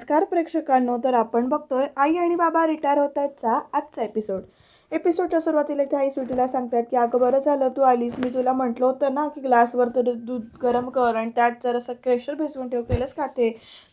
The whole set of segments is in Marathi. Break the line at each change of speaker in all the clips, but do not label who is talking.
नमस्कार प्रेक्षकांनो तर आपण बघतोय आई आणि बाबा रिटायर होत आहेतचा आजचा एपिसोड एपिसोडच्या सुरुवातीला इथे आई सुटीला सांगतात की अगं बरं झालं तू आलीस. मी तुला म्हटलं होतं ना की ग्लासवर तर दूध गरम कर आणि त्यात जरासं क्रेशर भिजवून ठेव केलंच खाते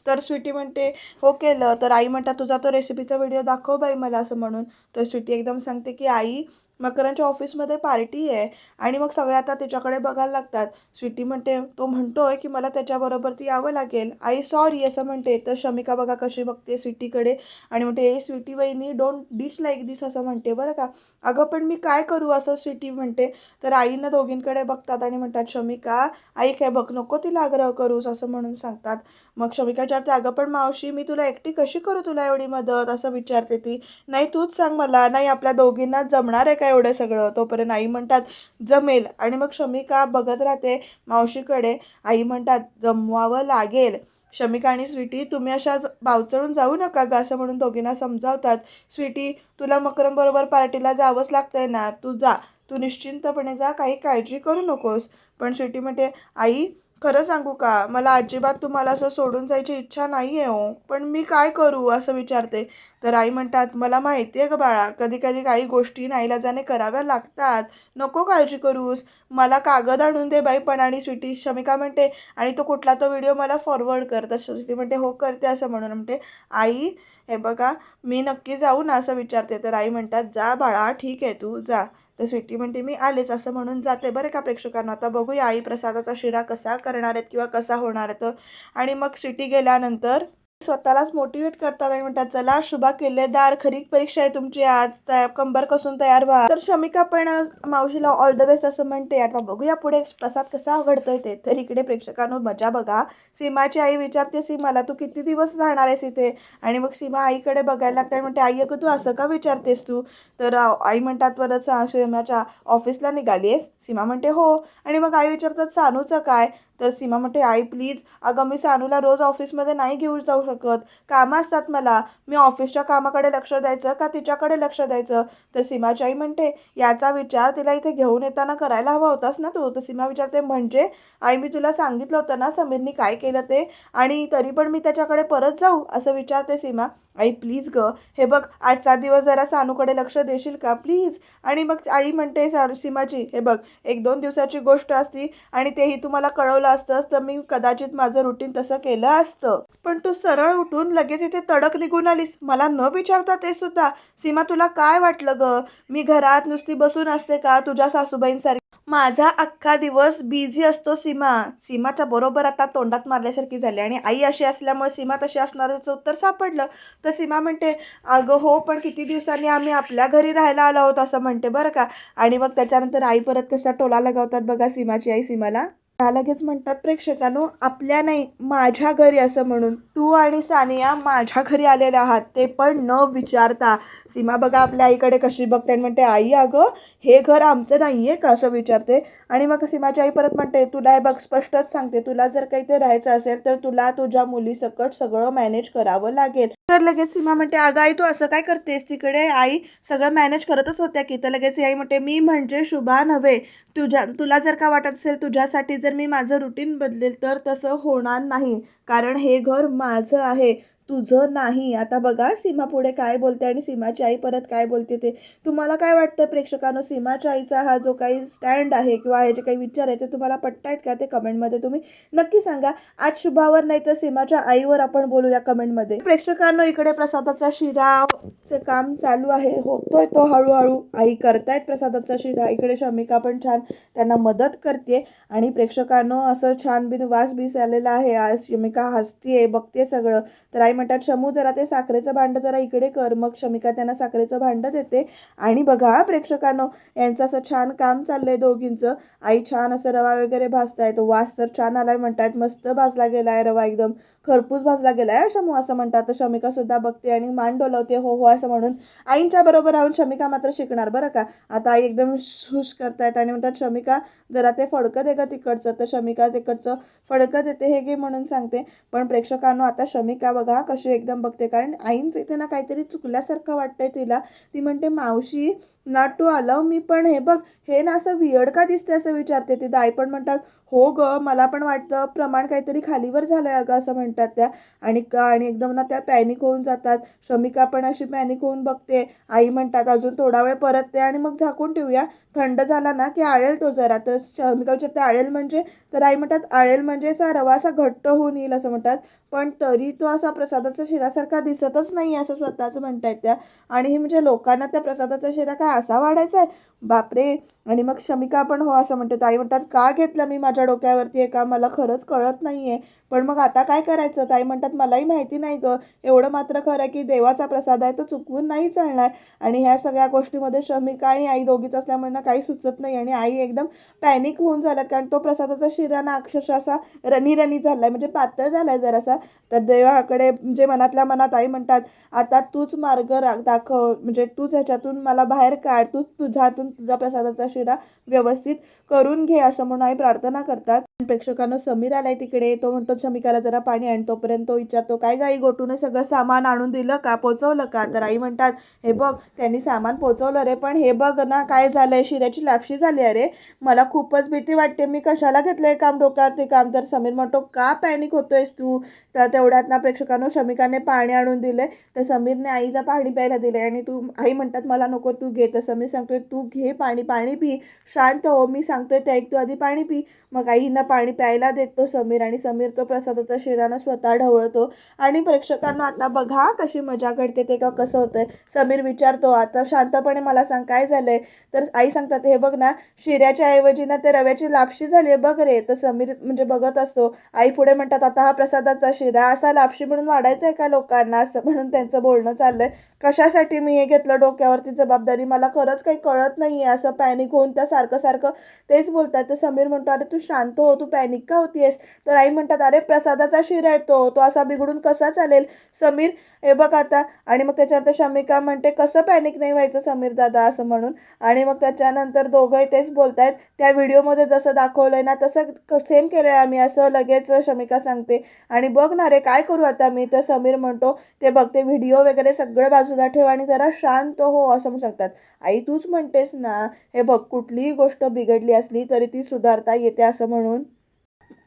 तर स्वीटी म्हणते हो केलं. तर आई म्हणतात तुझा तो रेसिपीचा व्हिडिओ दाखव बाई मला असं म्हणून. तर स्वीटी एकदम सांगते की आई मकरांच्या ऑफिसमध्ये पार्टी आहे आणि मग सगळे आता त्याच्याकडे बघायला लागतात. स्वीटी म्हणते तो म्हणतोय की मला त्याच्याबरोबर ती यावं लागेल. आई सॉरी असं म्हणते. तर शमिका बघा कशी बघते स्वीटीकडे आणि म्हणते ए स्वीटी वहिनी डोंट डिश लाईक दिस असं म्हणते. बरं का? अगं पण मी काय करू? असं स्वीटी म्हणते. तर आईनं दोघींकडे बघतात आणि म्हणतात शमिका आई काय बघ नको तिला आग्रह करूस असं म्हणून सांगतात. मग शमिका विचारते अगं पण मावशी मी तुला एकटी कशी करू? तुला एवढी मदत असं विचारते ती. नाही तूच सांग मला. नाही आपल्या दोघींना जमणार आहे काय का एवढं सगळं. तोपर्यंत आई म्हणतात जमेल. आणि मग शमिका बघत राहते मावशीकडे. आई म्हणतात जमवावं लागेल. शमिका आणि स्वीटी तुम्ही अशा बावचळून जाऊ नका ग असं म्हणून दोघींना समजावतात. स्वीटी तुला मकरमबरोबर पार्टीला जावंच लागतंय ना. तू जा. तू निश्चिंतपणे जा. काही काळजी करू नकोस. पण स्वीटी म्हणते आई खरं सांगू का? मला अजिबात तुम्हाला असं सोडून जायची इच्छा नाही आहे हो. पण मी काय करू असं विचारते. तर आई म्हणतात मला माहिती आहे का बाळा कधी कधी काही गोष्टी नाईलाजाने कराव्या लागतात. नको काळजी करूस. मला कागद आणून दे बाई पण आणि स्वीटी. शमिका म्हणते आणि तो कुठला तो व्हिडिओ मला फॉरवर्ड कर. स्वीटी म्हणते हो करते असं म्हणून. म्हणते आई हे बघा मी नक्की जाऊ ना असं विचारते. तर आई म्हणतात जा बाळा ठीक आहे तू जा. तर स्वीटी म्हणते मी आलेच असं म्हणून जाते बरं का प्रेक्षकांना? आता बघूया आई प्रसादाचा शिरा कसा करणार आहेत किंवा कसा होणार आहे तर आणि मग स्वीटी गेल्यानंतर स्वतःलाच मोटिवेट करतात आणि म्हणतात चला शुभा किल्लेदार खरी परीक्षा आहे तुमची आज कंबर कसून तयार व्हा. तर शमिका पण मावशीला ऑल द बेस्ट असं म्हणते. आता बघूया पुढे प्रसाद कसा घडतोय ते. तर इकडे प्रेक्षकांनो मजा बघा. सीमाची आई विचारते सीमाला तू किती दिवस राहणार आहेस इथे? आणि मग सीमा आईकडे बघायला लागते म्हणते आई अगं तू असं का विचारतेस तू? तर आई म्हणतात परत सीमाच्या ऑफिसला निघाली आहेस? सीमा म्हणते हो. आणि मग आई विचारतात सानूचं काय? तर सीमा म्हणते आई प्लीज अगं मी सानूला रोज ऑफिसमध्ये नाही घेऊन जाऊ शकत. कामं असतात मला. मी ऑफिसच्या कामाकडे लक्ष द्यायचं का तिच्याकडे लक्ष द्यायचं? तर सीमाची आई म्हणते याचा विचार तिला इथे घेऊन येताना करायला हवा होतास ना तू? तर सीमा विचारते म्हणजे? आई मी तुला सांगितलं होतं ना समीरनी काय केलं ते? आणि तरी पण मी त्याच्याकडे परत जाऊ? असं विचारते सीमा. आई प्लीज ग. हे बघ आजचा दिवस जरा सानूकडे लक्ष देशील का? प्लीज आणि मग आई म्हणते सा सीमाची हे बघ एक दोन दिवसाची गोष्ट असती आणि तेही तुम्हाला कळवलं असतंस तर मी कदाचित माझं रुटीन तसं केलं असतं. पण तू सरळ उठून लगेच इथे तडक निघून आलीस. मला न विचारता ते सुद्धा. सीमा तुला काय वाटलं ग? मी घरात नुसती बसून असते का? तुझ्या सासूबाईंसारखी माझा अख्खा दिवस बिझी असतो सीमा. सीमाच्या बरोबर आता तोंडात मारल्यासारखी झाली आणि आई अशी असल्यामुळे सीमा तशी असणाऱ्याचं उत्तर सापडलं. तर सीमा म्हणते अगं हो पण किती दिवसांनी आम्ही आपल्या घरी राहायला आलो आहोत असं म्हणते बरं का. आणि मग त्याच्यानंतर आई परत कशा टोला लगावतात बघा सीमाची आई सीमाला. त्या लगेच म्हणतात प्रेक्षकांनो आपल्या नाही माझ्या घरी असं म्हणून. तू आणि सानिया माझ्या घरी आलेले आहात ते पण न विचारता. सीमा बघा आपल्या आईकडे कशी बघते आणि म्हणते आई अगं हे घर आमचं नाही आहे का असं विचारते? आणि मग सीमाची आई परत म्हणते तुला हे बघ स्पष्टच सांगते तुला जर काही ते राहायचं असेल तर तुला तुझ्या मुलीसकट सगळं मॅनेज करावं लागेल. तर लगेच सीमा म्हणते अगं आई तू असं काय करतेस? तिकडे आई सगळं मॅनेज करतच होत्या की. तर लगेच आई म्हणते मी म्हणजे शुभा नव्हे. तुझ्या तुला जर का वाटत असेल तुझ्यासाठी जर मी माझं रुटीन बदलेल तर तसं होणार नाही. कारण हे घर माझं आहे. तुझं नाही. आता बघा सीमा पुढे काय बोलते आणि सीमाची आई परत काय बोलते ते. तुम्हाला काय वाटतं प्रेक्षकांनो? सीमाच्या आईचा हा जो काही स्टँड आहे किंवा हे जे काही विचार आहे ते तुम्हाला पटतायत का ते कमेंटमध्ये तुम्ही नक्की सांगा. आज शुभावर नाही तर सीमाच्या आईवर आपण बोलूया कमेंटमध्ये. प्रेक्षकांनो इकडे प्रसादाचा शिराचं काम चालू आहे. होतोय तो हळूहळू. आई करतायत प्रसादाचा शिरा. इकडे शमिका पण छान त्यांना मदत करते आणि प्रेक्षकांनो असं छान बिन वास बीस आलेला आहे. आज शमिका हसतीये बघते सगळं. तर आई म्हणतात शमू जरा ते साखरेचं भांडं जरा इकडे कर. मग शमिका त्यांना साखरेचं भांडं देते. आणि बघा प्रेक्षकांनो यांचं असं छान काम चाललंय दोघींचं. आई छान असं रवा वगैरे भाजताय तो वास तर छान आलाय म्हणतात मस्त भाजला गेलाय रवा एकदम. खरपूस भाजला गेलाय शमू असं म्हणतात. तर शमिका सुद्धा बघते आणि मान डोलवते हो हो असं म्हणून. आईंच्या बरोबर राहून शमिका मात्र शिकणार बरं का? आता आई एकदम हुश करतायत आणि म्हणतात शमिका जरा ते फडकं दे का तिकडचं. तर शमिका तिकडचं फडकं देते हे घे म्हणून सांगते. पण प्रेक्षकांनो आता शमिका बघा कशी एकदम बघते. कारण आईंच इथे ना काहीतरी चुकल्यासारखं वाटतंय तिला. ती म्हणते मावशी नाट टू अलाव मी पण हे बघ हे ना असं वियड का दिसते असं विचारते ते दाई पण म्हणतात हो ग मला पण वाटतं प्रमाण काहीतरी खालीवर झालं आहे अगं असं म्हणतात त्या. आणि का आणि एकदम ना त्या पॅनिक होऊन जातात. शमिका पण अशी पॅनिक होऊन बघते. आई म्हणतात अजून थोडा वेळ परतते आणि मग झाकून ठेवूया. थंड झाला ना की आळेल तो जरा. तर शमिका विचारते आळेल म्हणजे? तर आई म्हणतात आळेल म्हणजे असा रवा असा घट्ट होऊन येईल असं म्हणतात. पण तरी तो असा प्रसादाचा शिरासारखा दिसतच नाही असं स्वतःच म्हणतायत त्या. आणि हे म्हणजे लोकांना त्या प्रसादाचा शिरा काय असा वाढायचा आहे? बापरे. आणि मग शमिका पण हो असं म्हणतात ताई म्हणतात का घेतलं मी माझ्या डोक्यावरती? आहे का? मला खरंच कळत नाही आहे पण मग आता काय करायचं? ताई म्हणतात मलाही माहिती नाही गं. एवढं मात्र खरं की देवाचा प्रसाद आहे तो चुकवून नाही चालणार. आणि ह्या सगळ्या गोष्टीमध्ये शमिका आणि आई दोघीच असल्यामुळे ना काही सुचत नाही आणि आई एकदम पॅनिक होऊन झाल्यात कारण तो प्रसादाचा शिरा ना अक्षरशः असा रनी रनी झाला आहे म्हणजे पातळ झाला आहे जरासा. तर देवाकडे म्हणजे मनातल्या मनात आई म्हणतात आता तूच मार्ग रा दाखव. म्हणजे तूच ह्याच्यातून मला बाहेर काढ. तूच तुझ्या हातून तुझा प्रसादाचा शिरा व्यवस्थित करून घे. असं म्हणून आई प्रार्थना करतात. प्रेक्षकांना समीर आलाय तिकडे. तो म्हणतो शमिकाला जरा पाणी आण. तोपर्यंत तो विचारतो काय गाई गोटून सगळं सामान आणून दिलं का? पोचवलं का? तर आई म्हणतात हे बघ त्यांनी सामान पोचवलं रे पण हे बघ ना काय झालंय? शिऱ्याची लापशी झाली अरे मला खूपच भीती वाटते. मी कशाला घेतलंय काम डोक्यावरती काम? तर समीर म्हणतो का पॅनिक होतोयस तू? तर तेवढ्यात ना प्रेक्षकांना शमिकाने पाणी आणून दिले तर समीरने आईला पाणी प्यायला दिले आणि तू आई म्हणतात मला नको तू घे. तर समीर सांगतोय तू घे पाणी पाणी पी. शांत हो मी सांगतोय ते ऐक तू आधी पाणी पी. मग आईना पाणी प्यायला देतो समीर आणि समीर तो प्रसादाचा शिरानं स्वतः ढवळतो. आणि प्रेक्षकांना आता बघा कशी मजा घडते ते का कसं होतंय. समीर विचारतो आता शांतपणे मला सांग काय झालंय? तर आई सांगतात हे बघ ना शिऱ्याच्या ऐवजी ना ते रव्याची लापशी झाली आहे बघ रे. तर समीर म्हणजे बघत असतो आई पुढे म्हणतात आता हा प्रसादाचा शिरा असा लापशी म्हणून वाढायचा आहे का लोकांना? असं म्हणून त्यांचं बोलणं चाललंय. कशासाठी मी हे घेतलं डोक्यावरती जबाबदारी? मला खरंच काही कळत नाही आहे असं पॅनिक होऊन त्या सारखं सारखं तेच बोलतात. तर समीर म्हणतो अरे तू शांत हो. तू पॅनिक का होतीयस? तर आई म्हणतात अरे प्रसादाचा शिरा येतो तो. तो असा बिघडून कसा चालेल? समीर हे बघ आता. आणि मग त्याच्यानंतर शमिका म्हणते कसं पॅनिक नाही व्हायचं समीर दादा? असं म्हणून. आणि मग त्याच्यानंतर दोघंही तेच बोलत आहेत त्या व्हिडिओमध्ये जसं दाखवलं आहे ना तसं सेम केलं आहे आम्ही. असं लगेच शमिका सांगते. आणि बघ ना रे काय करू आता मी? तर समीर म्हणतो ते बघते व्हिडिओ वगैरे सगळं बाजूला ठेव आणि जरा शांत हो असं म्हणू शकतात. आई तूच म्हणतेस ना हे बघ कुठलीही गोष्ट बिघडली असली तरी ती सुधारता येते असं म्हणून.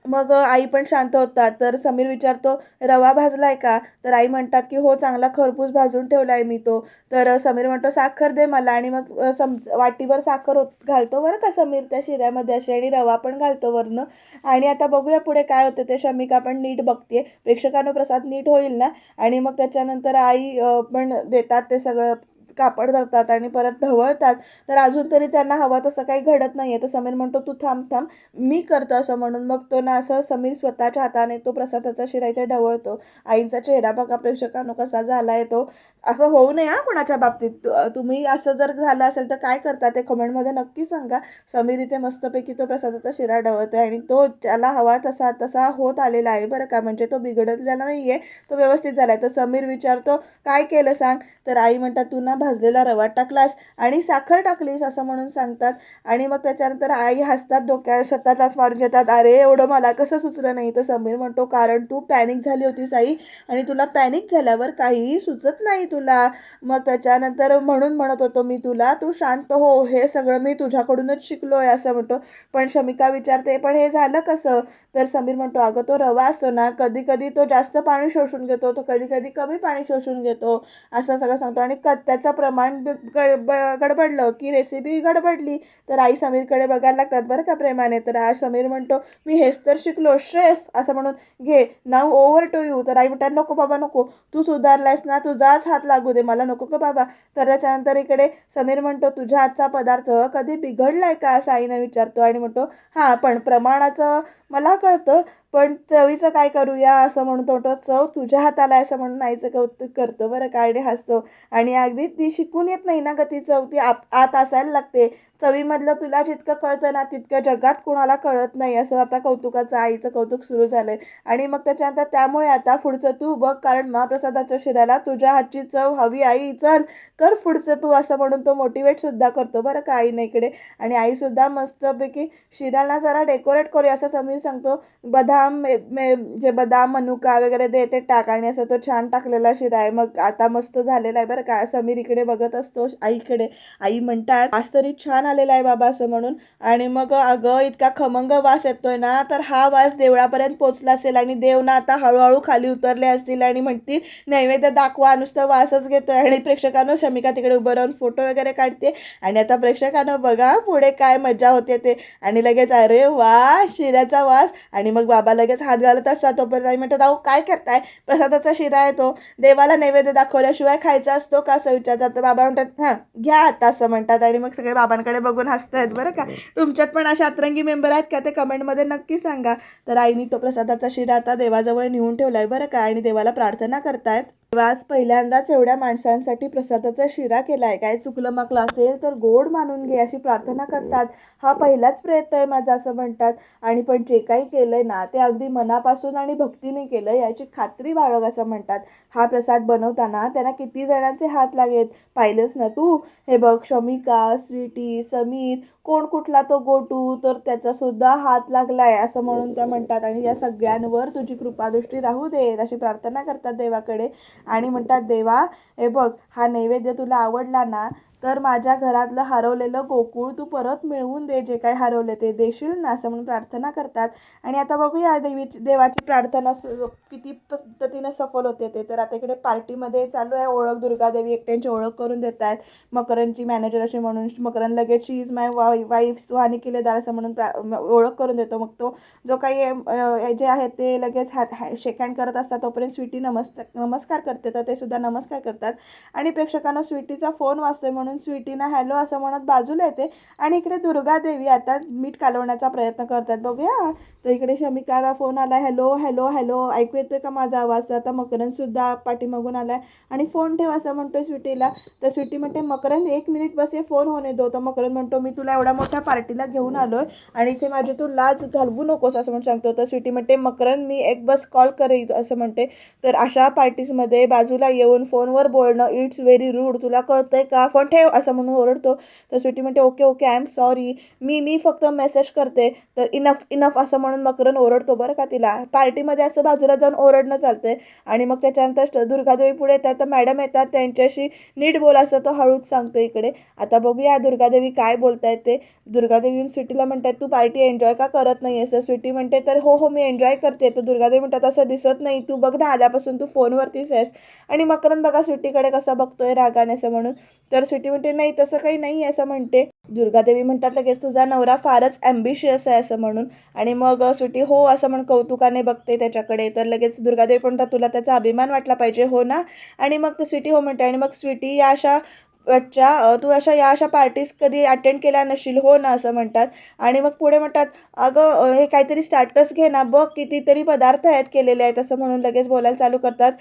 मग आई पण शांत होतात. तर समीर विचारतो रवा भाजला आहे का? तर आई म्हणतात की हो चांगला खरपूस भाजून ठेवला आहे मी तो. तर समीर म्हणतो साखर दे मला. आणि मग सम वाटीवर साखर होत घालतो बरं का समीर त्या शिऱ्यामध्ये अशी आणि रवा पण घालतो वरनं. आणि आता बघूया पुढे काय होतं. ते शमिका पण नीट बघते प्रेक्षकांना प्रसाद नीट होईल ना? आणि मग त्याच्यानंतर आई पण देतात ते सगळं. कापड धरतात आणि परत ढवळतात तर अजून तरी त्यांना हवं तसं काही घडत नाही आहे तर समीर म्हणतो तू थांब थांब मी करतो असं म्हणून. मग तो ना असं समीर स्वतःच्या हाताने तो प्रसादाचा शिरा इथे ढवळतो. आईंचा चेहरा बघा प्रेक्षकांनो कसा झाला आहे तो. असं होऊ नये हा कोणाच्या बाबतीत. तुम्ही असं जर झालं असेल तर काय करता ते कमेंटमध्ये नक्की सांगा. समीर इथे मस्तपैकी तो प्रसादाचा शिरा ढवळतोय आणि तो ज्याला हवा तसा तसा होत आलेला आहे बरं का. म्हणजे तो बिघडलेला नाही आहे तो व्यवस्थित झाला आहे तर समीर विचारतो काय केलं सांग? तर आई म्हणतात तू ना भाजलेला रवा टाकलास आणि साखर टाकलीस असं म्हणून सांगतात. आणि मग त्याच्यानंतर आई हसतात डोक्यावर स्वतःलाच मारून घेतात अरे एवढं मला कसं सुचलं नाही? तर समीर म्हणतो कारण तू पॅनिक झाली होतीस आई आणि तुला पॅनिक झाल्यावर काहीही सुचत नाही तुला. मग त्याच्यानंतर म्हणून म्हणत होतो मी तुला तू शांत हो हे सगळं मी तुझ्याकडूनच शिकलो आहे असं म्हणतो. पण शमिका विचारते पण हे झालं कसं? तर समीर म्हणतो अगं तो रवा असतो ना कधी कधी तो जास्त पाणी शोषून घेतो तो कधी कधी कमी पाणी शोषून घेतो असं सगळं सांगतो. आणि क त्याचं प्रमाण ब- ब- गडबडलं की रेसिपी गडबडली तर आई समीरकडे बघायला लागतात बरं का प्रेमाने? तर आज समीर म्हणतो मी हेच तर शिकलो शेफ असं म्हणून घे नाव ओव्हर टू यू तर आई म्हणतात नको बाबा नको तू सुधारलायस ना तुझाच हात हात लागू दे. मला नको का बाबा? तर त्याच्यानंतर इकडे समीर म्हणतो तुझ्या हातचा पदार्थ कधी बिघडलाय का? असं आईनं विचारतो आणि म्हणतो हां पण प्रमाणाचं मला कळतं पण चवीचं काय करूया? असं म्हणतो तो चव तुझ्या हाताला आहे असं म्हणून आईचं कौतुक करतो. बरं काय हसतो. आणि अगदी ती शिकून येत नाही ना ग ती चव. ती आप आत असायला लागते. चवीमधलं तुला जितकं कळतं ना तितकं जगात कुणाला कळत नाही असं आता कौतुकाचं आईचं कौतुक सुरू झालं आहे आणि मग त्याच्यानंतर त्यामुळे आता पुढचं तू बघ कारण महाप्रसादाच्या शिराला तुझ्या हातची चव हवी आई चल कर पुढचं तू असं म्हणून तो मोटिवेट सुद्धा करतो बरं का आईने इकडे. आणि आईसुद्धा मस्तपैकी शिराला जरा डेकोरेट करूया असं समीर सांगतो. बदाम मे- मे- जे बदाम मनुका वगैरे दे ते टाक. आणि असं तो छान टाकलेला शिरा आहे. मग आता मस्त झालेला आहे बरं का. समीर इकडे बघत असतो आईकडे आई म्हणतात आज तरी छान आलेला आहे बाबा असं म्हणून. आणि मग अगं इतका खमंग वास येतोय ना तर हा वास देवळापर्यंत पोचला असेल. आणि देव ना आता हळूहळू खाली उतरले असतील. आणि म्हणतील नैवेद्य दाखवा नुसतं असंच घेतोय. आणि प्रेक्षकांनो शमिका तिकडे उभं राहून फोटो वगैरे काढते. आणि आता प्रेक्षकांनो बघा पुढे काय मजा होते ते. आणि लगेच अरे वा शिऱ्याचा वास. आणि मग बाबा लगेच हात घालत असतात. तोपर्यंत आई म्हणतात अहो काय करताय? प्रसादाचा शिरा आहे तो. देवाला नैवेद्य दाखवल्याशिवाय खायचा असतो का? असं विचारतात. तर बाबा म्हणतात हां घ्या आता असं म्हणतात. आणि मग सगळे बाबांकडे बघून हसतायत. बरं का? तुमच्यात पण अशा अतरंगी मेंबर आहेत का? ते कमेंटमध्ये नक्की सांगा. तर आईनी तो प्रसादाचा शिरा आता देवाजवळ नेऊन ठेवला आहे बरं का? आणि देवाला प्रार्थना करतायत. तेव्हा पहिल्यांदाच पहिल्यांदाच एवढ्या माणसांसाठी प्रसादाचा शिरा केलाय. काय चुकलं माकलं असेल तर गोड मानून घे अशी प्रार्थना करतात. हा पहिलाच प्रयत्न आहे माझा असं म्हणतात. आणि पण जे काही केलंय ना ते अगदी मनापासून आणि भक्तीने केलं याची खात्री बाळग असं म्हणतात. हा प्रसाद बनवताना त्यांना किती जणांचे हात लागेल पाहिलंच ना तू? हे बघ शमिका स्वीटी समीर कोण कुठला तो गोटू तर त्याचा सुद्धा हात लागलाय असं म्हणून त्या म्हणतात. आणि या सगळ्यांवर तुझी कृपादृष्टी राहू दे अशी प्रार्थना करतात देवाकडे. आणि म्हणतात देवा हे बघ हा नैवेद्य तुला आवडला ना तर माझ्या घरातलं हरवलेलं गोकुळ तू परत मिळवून दे जे काही हरवले ते देशील ना असं म्हणून प्रार्थना करतात. आणि आता बघूया देवीची देवाची प्रार्थना किती पद्धतीने सफल होते ते. तर आता इकडे पार्टीमध्ये चालू आहे ओळख दुर्गादेवी एकट्यांची ओळख करून देत आहेत मकरनची मॅनेजर अशी म्हणून मकरन लगेच she is my wi wife Suhani Killedar असं म्हणून प्रा ओळख करून देतो. मग तो जो काही जे आहे ते लगेच हॅ हॅ शेक हँड करत असतात. तोपर्यंत स्वीटी नमस्कार नमस्कार करते तर ते सुद्धा नमस्कार करतात. आणि प्रेक्षकांना स्वीटीचा फोन वाचतोय म्हणून स्वीटीना हॅलो असं म्हणत बाजूला येते. आणि इकडे दुर्गादेवी आता मीठ कालवण्याचा प्रयत्न करतात. बघूया. तर इकडे शमिकाला फोन आला हॅलो हॅलो हॅलो ऐकू येतोय का माझा आवाज? तर आता मकरंदसुद्धा पाठीमागून आला आहे आणि फोन ठेव असं म्हणतोय स्वीटीला. तर स्वीटी म्हणते मकरंद एक मिनिट बस हे फोन होणे दो. तर मकरंद म्हणतो मी तुला एवढ्या मोठ्या पार्टीला घेऊन आलो आहे आणि इथे माझी तू लाज घालवू नकोस असं म्हणून सांगतो. तर स्वीटी म्हणते मकरंद मी एक बस कॉल करेल असं म्हणते. तर अशा पार्टीजमध्ये बाजूला येऊन फोनवर बोलणं इट्स व्हेरी रूड तुला कळतंय का? फोन ठेव. असं म्हणून ओरडतो. तर स्वीटी म्हणते okay okay I am sorry मी मी फक्त मेसेज करते. तर इनफ इनफ असं म्हणून मकरन ओरडतो बरं का तिला. पार्टीमध्ये असं बाजूला जाऊन ओरडणं चालतंय. आणि मग त्याच्यानंतर दुर्गादेवी पुढे येतात. तर मॅडम येतात. त्यांच्याशी नीट बोल असं तो हळूच सांगतो इकडे. आता बघूया दुर्गादेवी काय बोलतायत ते. दुर्गादेवी स्वीटीला म्हणतात तू पार्टी एन्जॉय का करत नाही असं स्वीटी म्हणते तर हो हो मी एन्जॉय करते. तर दुर्गादेवी म्हणतात असं दिसत नाही. तू बघ ना आल्यापासून तू फोनवरतीच आहेस. आणि मकरन बघा स्वीटीकडे कसा बघतोय रागाने असं म्हणून. तर स्वीटी म्हणते नाही तसं काही नाही असं म्हणते. दुर्गादेवी म्हणतात लगेच तुझा नवरा फारच ॲम्बिशियस आहे असं म्हणून. आणि मग सुटी हो असं म्हणून कौतुकाने बघते त्याच्याकडे. तर लगेच दुर्गादेवी म्हणतात तुला त्याचा अभिमान वाटला पाहिजे हो ना? आणि मग ते स्वीटी हो म्हणते. आणि मग स्वीटी या अशा अच्छा तू अशा या अशा पार्टीज कधी अटेंड केल्या नसशील हो ना असं म्हणतात. आणि मग पुढे म्हणतात अगं हे काहीतरी स्टार्टर्स घे ना बघ कितीतरी पदार्थ आहेत केलेले आहेत असं म्हणून लगेच बोलायला चालू करतात.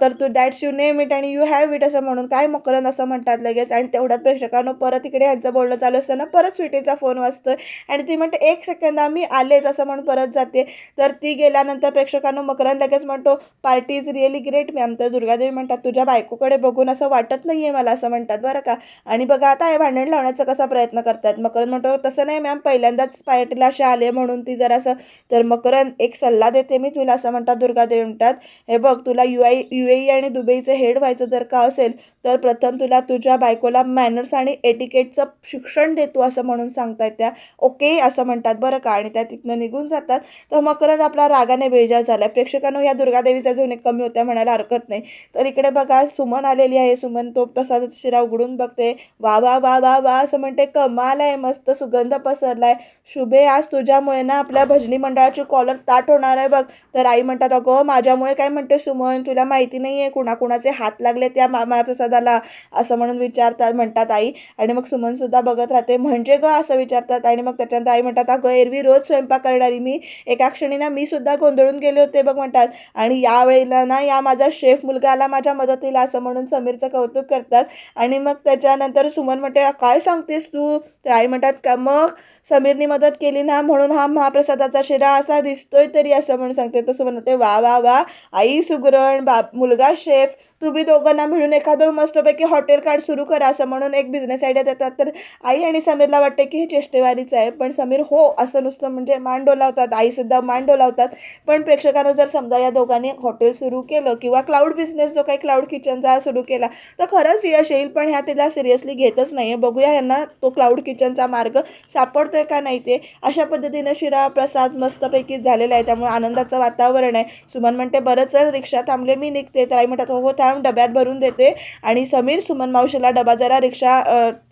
तर तू दॅट्स यू नेम इट आणि यू हॅव इट असं म्हणून काय मकरन असं म्हणतात लगेच. आणि तेवढ्यात प्रेक्षकांनो परत इकडे यांचं बोलणं चालू असताना परत स्वीटीचा फोन वाजतो आणि ती म्हणते एक सेकंद मी आलेच असं म्हणून परत जाते. तर ती गेल्यानंतर प्रेक्षकांनो मकरन लगेच म्हणतो party is really great ma'am तर दुर्गादेवी म्हणतात तुझ्या बायकोकडे बघून असं वाटत नाही आहे मला असं म्हणतात. बरं का. आणि बघा आता हे भांडण लावण्याचा कसा प्रयत्न करतात. मकरंद म्हणतो तसं नाही मॅम पहिल्यांदाच पार्टीला असे आले म्हणून ती जरासं तर मकरंद एक सल्ला देते मी तुला असं म्हणतात दुर्गादेवी म्हणतात हे बघ तुला यू आय यू ए आणि दुबईचं हेड व्हायचं जर का असेल तर प्रथम तुला तुझ्या बायकोला मॅनर्स आणि एटिकेटचं शिक्षण देतो असं म्हणून सांगतात त्या. ओके असं म्हणतात बरं का? आणि त्या तिथनं निघून जातात. तर मकरंद आपला रागाने बेजार झाला आहे प्रेक्षकांनो या दुर्गादेवीचा जो एक कमी होत्या म्हणायला हरकत नाही. तर इकडे बघा सुमन आलेली आहे. सुमन तो तसा शिरा उघडून बघते. वा वा वा वा वा असं म्हणते कमाल आहे मस्त सुगंध पसरला आहे शुभे आज तुझ्यामुळे ना आपल्या भजनी मंडळाची कॉलर ताट होणार आहे बघ. तर आई म्हणतात अगं माझ्यामुळे काय? म्हणते सुमन तुला माहिती नाही आहे कुणाकुणाचे हात लागले त्या मा महाप्रसादाला असं म्हणून विचारतात म्हणतात आई. आणि मग सुमनसुद्धा बघत राहते म्हणजे ग? असं विचारतात. आणि मग त्याच्यानंतर आई म्हणतात अगं एरवी रोज स्वयंपाक करणारी मी. एका क्षणी ना मी सुद्धा गोंधळून गेले होते बघ म्हणतात. आणि यावेळेला ना या माझा शेफ मुलगा आला माझ्या मदतीला असं म्हणून समीरचं कौतुक करतात. आणि मग त्याच्यानंतर सुमन म्हणते काय सांगतेस तू? तर आई म्हणतात का मग समीरनी मदत केली ना म्हणून हा महाप्रसादाचा शिरा असा दिसतोय तरी असं म्हणून सांगते. तर सुमन म्हणते वा वा वा. आई सुगरण बाप मुलगा शेफ. तुम्ही दोघांना मिळून एखादं मस्तपैकी हॉटेल कार्ड सुरू करा असं म्हणून एक बिझनेस आयडिया देतात. तर आई आणि समीरला वाटते की हे चेष्टेवारीच आहे. पण समीर हो असं नुसतं म्हणजे मान डोलावतात. आईसुद्धा मान डोलावतात. पण प्रेक्षकांना जर समजा या दोघांनी हॉटेल सुरू केलं किंवा क्लाउड बिझनेस जो काही क्लाउड किचनचा सुरू केला तर खरंच यश येईल. पण ह्या तिला सिरियसली घेतच नाही आहे बघूया यांना तो क्लाउड किचनचा मार्ग सापडतोय का नाही ते. अशा पद्धतीनं शिरा प्रसाद मस्तपैकी झालेला आहे. त्यामुळे आनंदाचं वातावरण आहे. सुमन म्हणते बरंच रिक्षा थांबले मी निघते. तर आई म्हणतात हो हो थांब डब्यात भरून देते आणि समीर सुमन मावशीला डबा जरा रिक्षा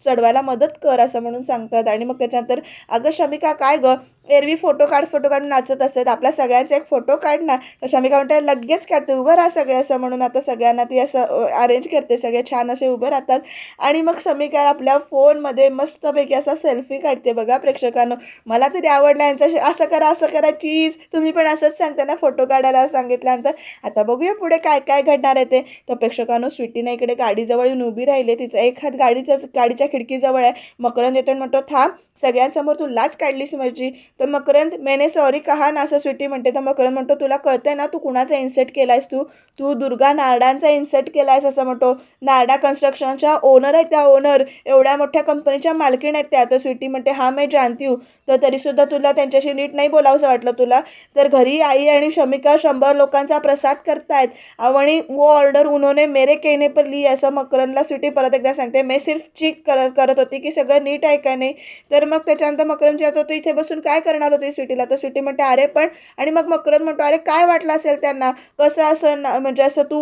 चढवायला मदत कर असं म्हणून सांगतात. आणि मग त्याच्यानंतर अगं शमिका काय गं? एरवी फोटो काढ फोटो काढून नाचत असतात. आपल्या सगळ्यांचा एक फोटो काढ ना. तशा मी काय म्हणते लगेच काढते. उभं राहा सगळे असं म्हणून. आता सगळ्यांना ती असं अरेंज करते. सगळे छान असे उभे राहतात. आणि मग शमी काय आपल्या फोनमध्ये मस्तपैकी असा सेल्फी काढते. बघा प्रेक्षकांनो मला तरी आवडला यांचा असं करा असं करा चीज तुम्ही पण असंच सांगता ना फोटो काढायला सांगितल्यानंतर. आता बघूया पुढे काय काय घडणार आहे ते. तर प्रेक्षकांनो स्वीटीने इकडे गाडीजवळ येऊन उभी राहिली. तिचा एक हात गाडीच्या गाडीच्या खिडकीजवळ आहे. मकरंद येतो म्हणतो थांब सगळ्यांसमोर तू लाच काढलीस माझी तर मकरंद मेने सॉरी कहा ना असं स्वीटी म्हणते. तर मकरंद म्हणतो तुला कळतंय ना तू कुणाचा इन्सर्ट आहेस तू? तू दुर्गा नारडांचा इन्सर्ट आहेस असं म्हणतो. नारडा कन्स्ट्रक्शनच्या ओनर आहेत त्या ओनर एवढ्या मोठ्या कंपनीच्या मालकीण आहेत त्या. तर स्वीटी म्हणते हा मी जानती हूँ. तर तरीसुद्धा तुला त्यांच्याशी नीट नाही बोलावंसं वाटलं तुला? तर घरी आई आणि शमिका शंभर लोकांचा प्रसाद करतायत. आणि वो ऑर्डर उन्होंने मेरे केने पर ली असं मकरंदला स्वीटी परत एकदा सांगते. मी सिर्फ चीक करत करत होती की सगळं नीट आहे का नाही? तर मग त्याच्यानंतर मकरंद जात होतं इथे बसून काय करणार होती स्वीटीला? तर स्वीटी म्हणते अरे पण आणि मग मकरंद म्हणतो अरे काय वाटलं असेल त्यांना? कसं असं म्हणजे असं तू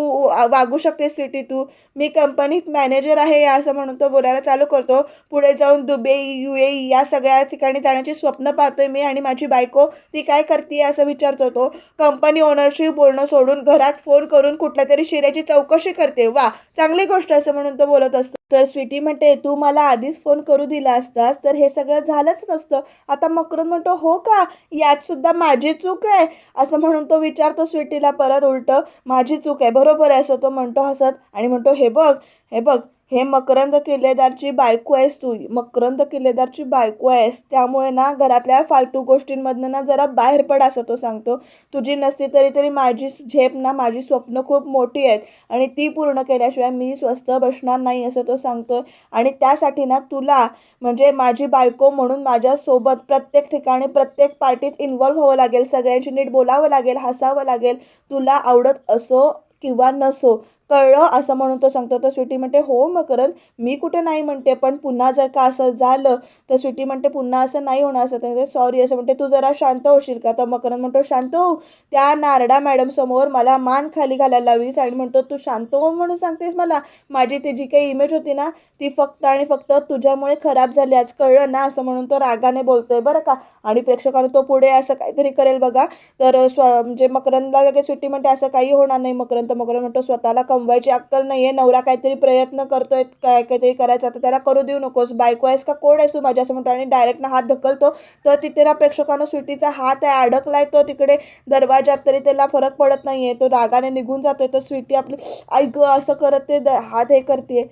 वागू शकते स्वीटी तू? मी कंपनीत मॅनेजर आहे असं म्हणून तो बोलायला चालू करतो. पुढे जाऊन दुबई यू ए या सगळ्या ठिकाणी जाण्याची स्वप्न पाहतोय मी आणि माझी बायको. ती काय करते असं विचारतो तो. कंपनी ओनरशी बोलणं सोडून घरात फोन करून कुठल्या तरी शिऱ्याची चौकशी करते. वा चांगली गोष्ट असं म्हणून तो बोलत असतो. तर स्वीटी म्हणते तू मला आधीच फोन करू दिला असतास तर हे सगळं झालंच नसतं. आता मकरन म्हणतो हो का? यात सुद्धा माझी चूक आहे. असं म्हणून तो विचारतो स्वीटीला परत उलटं माझी चूक आहे बरोबर आहे. असं तो म्हणतो हसत आणि म्हणतो हे बघ हे बघ हे मकरंद किल्लेदारची बायको आहेस तू. मकरंद किल्लेदारची बायको आहेस. त्यामुळे ना घरातल्या फालतू गोष्टींमधनं ना जरा बाहेर पड असं तो सांगतो. तुझी नसती तरी तरी माझी झेप ना माझी स्वप्न खूप मोठी आहेत आणि ती पूर्ण केल्याशिवाय मी स्वस्त बसणार नाही असं तो सांगतो. आणि त्यासाठी ना तुला म्हणजे माझी बायको म्हणून माझ्यासोबत प्रत्येक ठिकाणी प्रत्येक पार्टीत इन्व्हॉल्व्ह व्हावं लागेल. सगळ्यांशी नीट बोलावं लागेल हसावं लागेल. तुला आवडत असो किंवा नसो कळलं असं म्हणून तो सांगतो तर स्वीटी म्हणते हो मकरंद मी कुठे नाही म्हणते पण पुन्हा जर का असं झालं तर स्वीटी म्हणते पुन्हा असं नाही होणार असं तर सॉरी असं म्हणते तू जरा शांत होशील का? तर मकरंद म्हणतो शांत हो त्या नारडा मॅडमसमोर मला मान खाली घालायला लावीस आणि म्हणतो तू शांत हो म्हणून सांगतेस मला. माझी ती जी काही इमेज होती ना ती फक्त आणि फक्त तुझ्यामुळे खराब झाली आज कळलं ना? असं म्हणून तो रागाने बोलतोय बरं का? आणि प्रेक्षकांना तो पुढे असं काहीतरी करेल बघा. तर स्व म्हणजे मकरंदला लगेच सुट्टी म्हणते असं काही होणार नाही मकरंद. मकरंद म्हणतो स्वतःला कमवायची अक्कल नाही आहे नवरा काहीतरी प्रयत्न करतोय काय काहीतरी करायचा तर त्याला करू देऊ नकोस. बायको आहेस का कोण आहेस तू माझ्या असं म्हणतो आणि डायरेक्ट ना हात ढकलतो. तर तिथे ना प्रेक्षकांना स्वीटीचा हात आहे अडकलाय तो तिकडे. दरवाजात तरी त्याला फरक पडत नाही आहे तो रागाने निघून जातोय तर स्वीटी आपली ऐक असं करत ते द- हात हे करते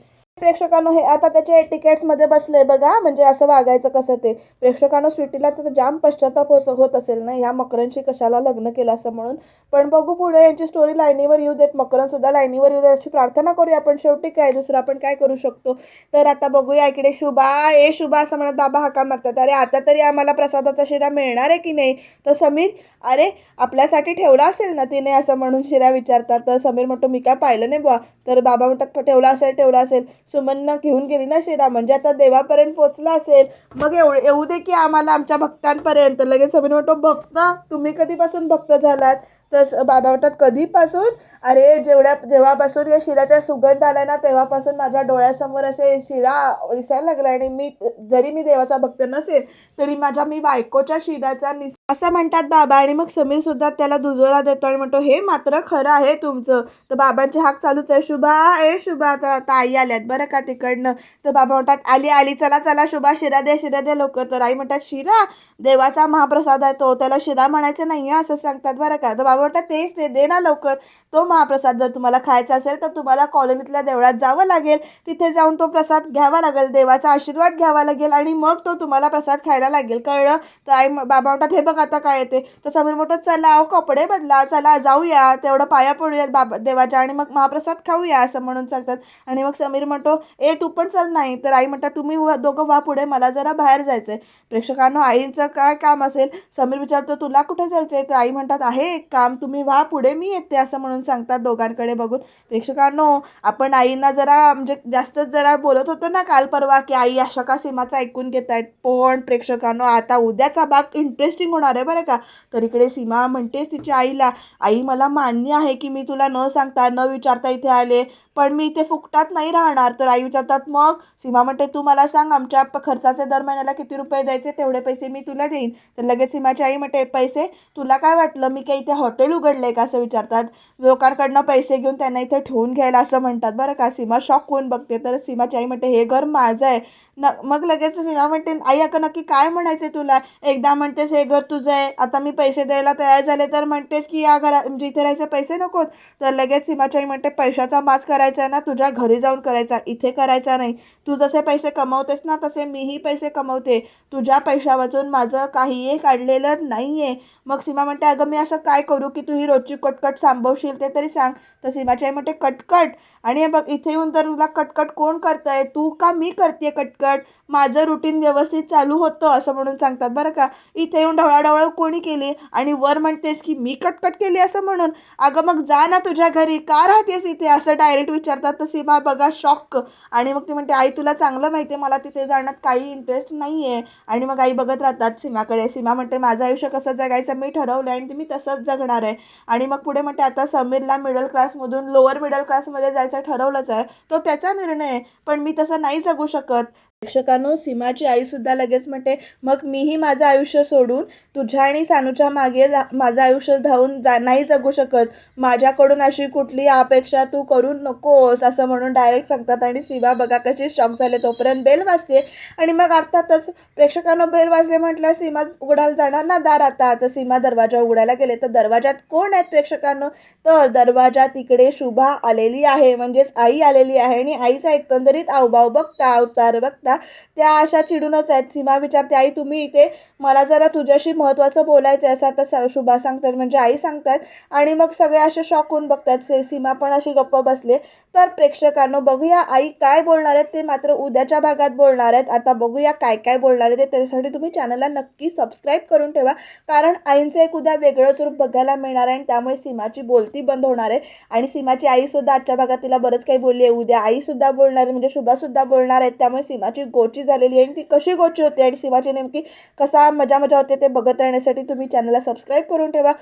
प्रेक्षकांनो हे आता त्याचे तिकेट्समध्ये बसले बघा. म्हणजे असं वागायचं कसं ते? प्रेक्षकांनो स्वीटीला तर जाम पश्चाताप होत होत असेल ना? ह्या मकरांशी कशाला लग्न केलं असं म्हणून? पण बघू पुढे यांची स्टोरी लाईनीवर येऊ देत. मकरन सुद्धा लाईनीवर येऊ देत. अशी प्रार्थना करूया आपण. शेवटी काय? दुसरं आपण काय करू शकतो? तर आता बघूया इकडे शुभा. ए शुभा असं म्हणत बाबा हाका मारतात. अरे आता तरी आम्हाला प्रसादाचा शिरा मिळणार आहे की नाही? तर समीर अरे आपल्यासाठी ठेवला असेल ना तिने असं म्हणून शिरा विचारतात. तर समीर म्हणतो मी काय पाहिलं नाही बुवा. तर बाबा म्हणतात ठेवला असेल ठेवला असेल. सुमननं घेऊन गेली ना शिरा. म्हणजे आता देवापर्यंत पोचला असेल मग एव येऊ दे की आम्हाला आमच्या भक्तांपर्यंत. लगेच समीर म्हणतो भक्त तुम्ही कधीपासून भक्त झालात? तर बाबा म्हणतात कधीपासून? अरे जेवढ्या जेव्हापासून या शिराचा सुगंध आला ना तेव्हापासून माझ्या डोळ्यासमोर असे शिरा दिसायला लागला आणि मी जरी मी देवाचा भक्त नसेल तरी माझ्या मी बायकोच्या शिराचा निस असं म्हणतात बाबा आणि मग समीर सुद्धा त्याला दुजोरा देतो आणि म्हणतो हे मात्र खरं आहे तुमचं. तर बाबांची हाक चालूच आहे. शुभा ए शुभा तर आता आई आल्यात बरं का तिकडनं. तर बाबा म्हणतात आली आली चला चला शुभा शिरा द्या शिरा द्या लवकर. तर आई म्हणतात शिरा? देवाचा महाप्रसाद आहे तो. त्याला शिरा म्हणायचं नाही आहे असं सांगतात बरं का. तर बाबा म्हणतात तेच ते दे ना लवकर. तो महाप्रसाद जर तुम्हाला खायचा असेल तर तुम्हाला कॉलनीतल्या देवळात जावं लागेल. तिथे जाऊन तो प्रसाद घ्यावा लागेल. देवाचा आशीर्वाद घ्यावा लागेल आणि मग तो तुम्हाला प्रसाद खायला लागेल. कळलं? तर आई बाबा म्हणतात हे बघ आता काय येते तर समीर म्हणतो चला अहो कपडे बदला चला जाऊया तेवढं पाया पडूयात बाबा देवाच्या आणि मग महाप्रसाद खाऊया असं म्हणून सांगतात आणि मग समीर म्हणतो ए तू पण चल नाही. तर आई म्हणतात तुम्ही व- दोघं वा पुढे मला जरा बाहेर जायचं आहे प्रेक्षकांनो आईचं काय काम असेल? समीर विचारतो तुला कुठे जायचं आहे तर आई म्हणतात आहे एक काम तुम्ही व्हा पुढे मी येते असं म्हणून सांगतात दोघांकडे बघून. प्रेक्षकांनो आपण आईंना जरा म्हणजे जास्तच जरा बोलत होतो ना काल परवा की आई अशा का सीमाचं ऐकून घेत आहेत पण प्रेक्षकांनो आता उद्याचा भाग इंटरेस्टिंग होणार आहे बरं का? तर इकडे सीमा म्हणतेच तिच्या आईला आई मला मान्य आहे की मी तुला न सांगता न विचारता इथे आले. पण मी इथे फुकटात नाही राहणार. तर आई विचारतात मग? सीमा म्हणते तू मला सांग आमच्या खर्चाचे दर महिन्याला किती रुपये द्यायचे? तेवढे पैसे मी तुला देईन. तर लगेच सीमाची आई म्हणते पैसे? तुला काय वाटलं? मी काही इथे हॉटेल उघडलं का? असं विचारतात. लोकांकडनं पैसे घेऊन त्यांना इथे ठेवून घ्यायला असं म्हणतात. बरं का? सीमा शॉक होऊन बघते. तर सीमाची आई म्हणते हे घर माझं आहे. न मग लगेच सीमा म्हणते आई अका नक्की काय म्हणायचं तुला? एकदा म्हणतेस हे घर तुझं आहे. आता मी पैसे द्यायला तयार झाले तर म्हणतेस की या घरा म्हणजे इथे राहायचे पैसे नकोत? तर लगेच सीमाची आई म्हणते पैशाचा माज करायचा आहे ना तुझ्या घरी जाऊन करायचा इथे करायचा नाही. तू जसे पैसे कमवतेस ना तसे मीही पैसे कमवते. तुझ्या पैशा वाचून माझं काहीही काढलेलं नाही आहे मग सीमा म्हणते अगं मी असं काय करू की तू ही रोजची कटकट सांभवशील ते तरी सांग. तर सीमाची आई म्हणते कटकट? आणि हे बघ इथे येऊन तर तुला कटकट कोण करतंय? तू का मी करते कटकट? माझं रुटीन व्यवस्थित चालू होतं असं म्हणून सांगतात बरं का? इथे येऊन ढवळाढवळ कोणी केली? आणि वर म्हणतेस की मी कटकट केली? असं म्हणून. अगं मग जा ना तुझ्या घरी का राहतेस इथे? असं डायरेक्ट विचारतात. तर सीमा बघा शॉक आणि मग ती म्हणते आई तुला चांगलं माहिती आहे मला तिथे जाण्यात काही इंटरेस्ट नाही आहे आणि मग आई बघत राहतात सीमाकडे. सीमा म्हणते माझं आयुष्य कसं जगायचं मी ठरवलं आणि ते मी तसंच जगणार आहे. आणि मग पुढे म्हणते आता समीरला मिडल क्लासमधून लोअर मिडल क्लासमध्ये जायचं ठरवलंच आहे. तो त्याचा निर्णय आहे पण मी तसं नाही जगू शकत. प्रेक्षकांनो सीमाची आईसुद्धा लगेच म्हणते मग मीही माझं आयुष्य सोडून तुझ्या आणि सानूच्या मागे जा माझं आयुष्य धावून जा नाही जगू शकत. माझ्याकडून अशी कुठली अपेक्षा तू करू नकोस असं म्हणून डायरेक्ट सांगतात. आणि सीमा बघा कशी शॉक झाले. तोपर्यंत बेल वाजते. आणि मग अर्थातच प्रेक्षकांनो बेल वाजले म्हटलं सीमा उघडायला जाणार ना दार आता. तर सीमा दरवाजा उघडायला गेले. तर दरवाजात कोण आहेत प्रेक्षकांनो? तर दरवाजा तिकडे शुभा आलेली आहे. म्हणजेच आई आलेली आहे. आणि आईचा एकंदरीत आवभाव बघता अवतार बघता त्या अशा चिडूनच आहेत. सीमा विचारते आई तुम्ही इथे? मला जरा तुझ्याशी महत्त्वाचं बोलायचं आहे असं आता स- शुभा सांगतात. म्हणजे आई सांगतात. आणि मग सगळे असे शॉक होऊन बघतात. से सीमा पण अशी गप्प बसले तर प्रेक्षकांनो बघूया आई काय बोलणार आहेत. ते मात्र उद्याच्या भागात बोलणार आहेत. आता बघूया काय काय बोलणार आहेत. ते त्याच्यासाठी तुम्ही चॅनलला नक्की सबस्क्राईब करून ठेवा. कारण आईंचं एक उद्या वेगळंच रूप बघायला मिळणार आहे. आणि त्यामुळे सीमाची बोलती बंद होणार आहे. आणि सीमाची आईसुद्धा आजच्या भागात तिला बरंच काही बोलली आहे. उद्या आईसुद्धा बोलणार आहे. म्हणजे शुभासुद्धा बोलणार आहेत. त्यामुळे सीमाची सीमाची गोची झालेली आहे आणि ती कशी गोची होते आणि सीमाची नेमकी कसा मजा मजा होते ते बघत राहण्यासाठी तुम्ही चॅनलला सबस्क्राईब करून ठेवा.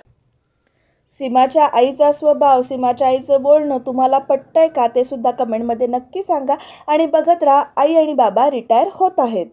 सीमाच्या आईचा स्वभाव सीमाच्या आईचं बोलणं तुम्हाला पटतंय का ते सुद्धा कमेंटमध्ये नक्की सांगा आणि बघत राहा आई आणि बाबा रिटायर होत आहेत.